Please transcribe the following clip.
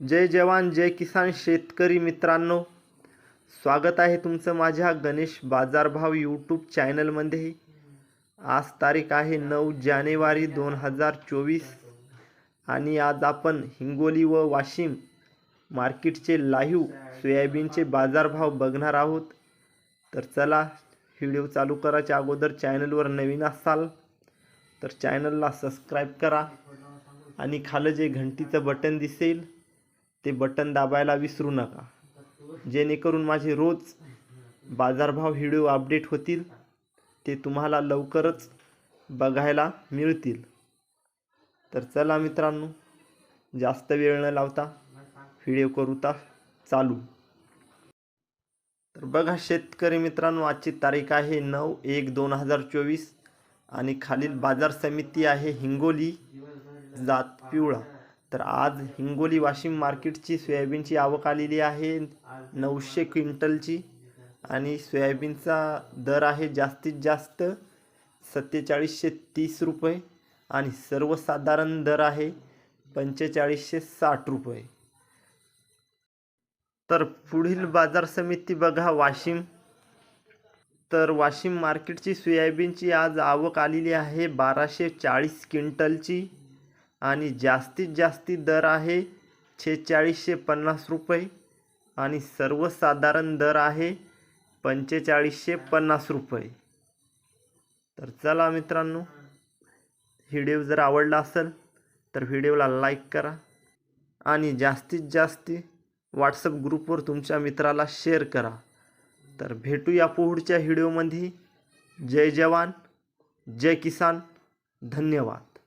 जय जवान जय किसान शेतकरी मित्रांनो. स्वागत आहे तुमचं माझ्या गणेश बाजारभाव यूट्यूब चॅनलमध्ये. आज तारीख आहे नऊ जानेवारी दोन हजार चोवीस आणि आज आपण हिंगोली व वाशिम मार्केटचे लाईव्ह सोयाबीनचे बाजारभाव बघणार आहोत. तर चला व्हिडिओ चालू करायच्या अगोदर चॅनलवर नवीन असाल तर चॅनलला सबस्क्राईब करा आणि खालं जे घंटीचं बटन दिसेल. ते बटन दाबायला विसरू नका. जेणेकरून माझे रोज बाजारभाव व्हिडिओ अपडेट होतील ते तुम्हाला लवकरच बघायला मिळतील. तर चला मित्रांनो जास्त वेळ न लावता व्हिडिओ करूता चालू. तर बघा शेतकरी मित्रांनो आजची तारीख आहे नऊ एक दोन हजार चोवीस आणि खालील बाजार समिती आहे हिंगोली जात पिवळा. तर आज हिंगोली वाशिम मार्केटची सोयाबीनची आवक आलेली आहे. नऊशे क्विंटलची. आणि सोयाबीनचा दर आहे जास्तीत जास्त सत्तेचाळीसशे तीस रुपये. आणि सर्वसाधारण दर आहे पंचेचाळीसशे साठ रुपये. तर पुढील बाजार समिती बघा वाशिम. तर वाशिम मार्केटची सोयाबीनची आज आवक आलेली आहे बाराशे चाळीस क्विंटलची. आणि जास्तीत जास्ती दर आहे छेचाळीसशे पन्नास रुपये आणि सर्वसाधारण दर आहे पंचेचाळीसशे पन्नास रुपये. तर चला मित्रांनो व्हिडिओ जर आवडला असेल तर व्हिडिओला लाईक करा आणि जास्तीत जास्ती व्हॉट्सअप ग्रुपवर तुमच्या मित्राला शेअर करा. तर भेटूया पुढच्या व्हिडिओमध्ये. जय जवान जय किसान धन्यवाद.